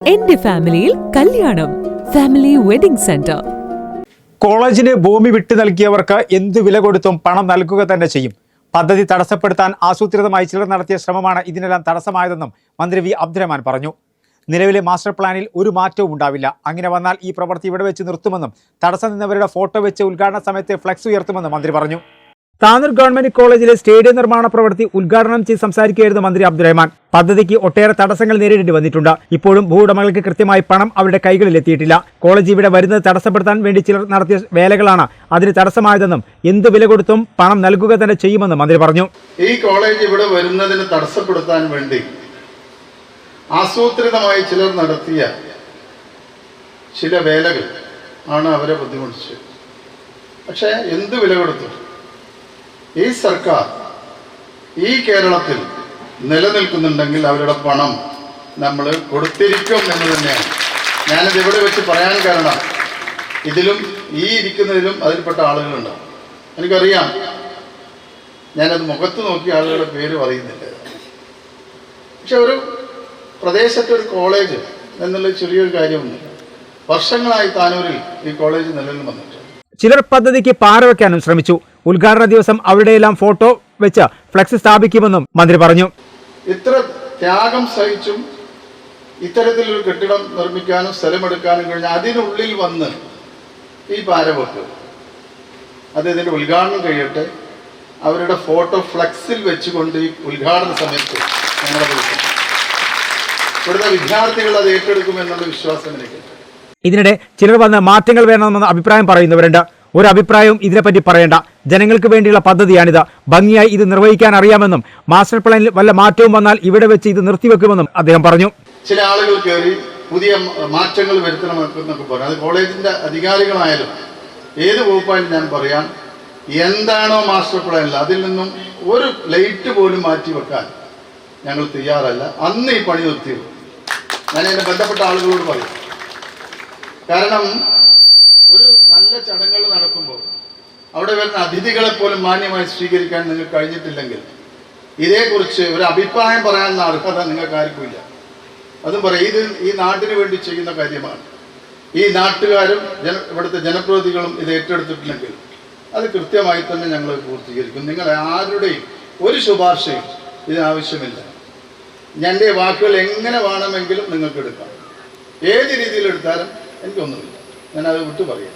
എന്റെ ഫാമിലിയിൽ കല്യാണം. Family wedding centre. കോളേജിന് ഭൂമി വിട്ടു നൽകിയവർക്ക് എന്ത് വില കൊടുത്തും പണം നൽകുക തന്നെ ചെയ്യും. പദ്ധതി തടസ്സപ്പെടുത്താൻ ആസൂത്രിതമായി ചിലർ നടത്തിയ ശ്രമമാണ് ഇതിനെല്ലാം തടസ്സമായതെന്നും മന്ത്രി വി അബ്ദുറഹ്മാൻ പറഞ്ഞു. നിലവിലെ മാസ്റ്റർ പ്ലാനിൽ ഒരു മാറ്റവും ഉണ്ടാവില്ല. അങ്ങനെ വന്നാൽ ഈ പ്രവൃത്തി ഇവിടെ വെച്ച് നിർത്തുമെന്നും തടസ്സം നിന്നവരുടെ ഫോട്ടോ വെച്ച് ഉദ്ഘാടന സമയത്ത് ഫ്ലക്സ് ഉയർത്തുമെന്നും മന്ത്രി പറഞ്ഞു. താനൂർ ഗവൺമെന്റ് കോളേജിലെ സ്റ്റേഡിയം നിർമ്മാണ പ്രവൃത്തി ഉദ്ഘാടനം ചെയ്ത് സംസാരിക്കുകയായിരുന്നു മന്ത്രി അബ്ദുറഹ്മാൻ. പദ്ധതിക്ക് ഒട്ടേറെ തടസ്സങ്ങൾ നേരിടേണ്ടി വന്നിട്ടുണ്ട്. ഇപ്പോഴും ഭൂവുടമകൾക്ക് കൃത്യമായി പണം അവരുടെ കൈകളിൽ എത്തിയിട്ടില്ല കോളേജ് ഇവിടെ വരുന്നത് തടസ്സപ്പെടുത്താൻ വേണ്ടി ചിലർ നടത്തിയ വേലകളാണ് അതിന് തടസ്സമായതെന്നും എന്ത് വില കൊടുത്തും പണം നൽകുക തന്നെ ചെയ്യുമെന്നും മന്ത്രി പറഞ്ഞു. ഈ കോളേജ് ഇവിടെ വരുന്നതിന് തടസ്സപ്പെടുത്താൻ വേണ്ടി ആസൂത്രിതമായി ചിലർ നടത്തിയ ചില വേലകൾ ആണ് അവരെ ബുദ്ധിമുട്ടിച്ചത്. പക്ഷേ എന്ത് വില കൊടുത്തു ഈ സർക്കാർ ഈ കേരളത്തിൽ നിലനിൽക്കുന്നുണ്ടെങ്കിൽ അവരുടെ പണം നമ്മൾ കൊടുത്തിരിക്കും എന്ന് തന്നെയാണ്. ഞാനിത് ഇവിടെ വെച്ച് പറയാൻ കാരണം ഇതിലും ഈ ഇരിക്കുന്നതിലും അതിൽപ്പെട്ട ആളുകളുണ്ട് എനിക്കറിയാം. ഞാനത് മുഖത്ത് നോക്കി ആളുകളുടെ പേര് അറിയുന്നില്ല പക്ഷെ ഒരു പ്രദേശത്തെ ഒരു കോളേജ് എന്നുള്ള ചെറിയൊരു കാര്യമുണ്ട്. വർഷങ്ങളായി താനൂരിൽ ഈ കോളേജ് നിലനിൽ വന്നിട്ടുണ്ട് ചിലർ പദ്ധതിക്ക് പാറവെക്കാനും ശ്രമിച്ചു. ഉദ്ഘാടന ദിവസം അവിടെയെല്ലാം ഫോട്ടോ വെച്ച് ഫ്ലക്സ് സ്ഥാപിക്കുമെന്നും മന്ത്രി പറഞ്ഞു. ഇത്ര ത്യാഗം സഹിച്ചും ഇത്തരത്തിലൊരു കെട്ടിടം നിർമ്മിക്കാനും സ്ഥലമെടുക്കാനും കഴിഞ്ഞ അതിനുള്ളിൽ വന്ന് ഈ പാരവെക്ക് അത് ഇതിന്റെ ഉദ്ഘാടനം കഴിയട്ടെ അവരുടെ ഫോട്ടോ ഫ്ലക്സിൽ വെച്ചുകൊണ്ട് ഈ ഉദ്ഘാടന സമയത്ത് വിളിക്കും. ഇവിടുത്തെ വിദ്യാർത്ഥികൾ അത് ഏറ്റെടുക്കുമെന്നുള്ള വിശ്വാസം എനിക്കുണ്ട്. ഇതിനിടെ ചിലർ വന്ന് മാറ്റങ്ങൾ വേണമെന്ന അഭിപ്രായം പറയുന്നവരുണ്ട്. ഒരു അഭിപ്രായവും ഇതിനെപ്പറ്റി പറയേണ്ട. ജനങ്ങൾക്ക് വേണ്ടിയുള്ള പദ്ധതിയാണിത്. ഭംഗിയായി ഇത് നിർവഹിക്കാൻ അറിയാമെന്നും മാസ്റ്റർ പ്ലാനിൽ വല്ല മാറ്റവും വന്നാൽ ഇവിടെ വെച്ച് ഇത് നിർത്തിവെക്കുമെന്നും അദ്ദേഹം പറഞ്ഞു. ചില ആളുകൾ കയറി പുതിയ മാറ്റങ്ങൾ വരുത്തണമെന്നൊക്കെ പറഞ്ഞു. അത് കോളേജിന്റെ അധികാരികളായാലും ഏത് വകുപ്പായാലും ഞാൻ പറയാം എന്താണോ മാസ്റ്റർ പ്ലാനിൽ അതിൽ നിന്നും ഒരു ലൈറ്റ് പോലും മാറ്റി വെക്കാൻ ഞങ്ങൾ തയ്യാറല്ല. അന്ന് ഈ പണി നിർത്തിയത് ഞാൻ എന്നെ ബന്ധപ്പെട്ട ആളുകളോട് പറയും. കാരണം നല്ല ചടങ്ങുകൾ നടക്കുമ്പോൾ അവിടെ വരുന്ന അതിഥികളെ പോലും മാന്യമായി സ്വീകരിക്കാൻ നിങ്ങൾക്ക് കഴിഞ്ഞിട്ടില്ലെങ്കിൽ ഇതേക്കുറിച്ച് ഒരു അഭിപ്രായം പറയാനുള്ള അർഹത നിങ്ങൾക്ക് ആർക്കുമില്ല അതും പറയാം ഇത് ഈ നാട്ടിന് വേണ്ടി ചെയ്യുന്ന കാര്യമാണ്. ഈ നാട്ടുകാരും ജന ഇവിടുത്തെ ജനപ്രതിനിധികളും ഇത് ഏറ്റെടുത്തിട്ടില്ലെങ്കിൽ അത് കൃത്യമായി തന്നെ ഞങ്ങൾ പൂർത്തീകരിക്കും. നിങ്ങൾ ആരുടെയും ഒരു ശുപാർശയും ഇതിനാവശ്യമില്ല. എന്റെ വാക്കുകൾ എങ്ങനെ വേണമെങ്കിലും നിങ്ങൾക്ക് എടുക്കാം ഏത് രീതിയിൽ എടുത്താലും എനിക്കൊന്നുമില്ല. ഞാനത് വിട്ടു പറയാം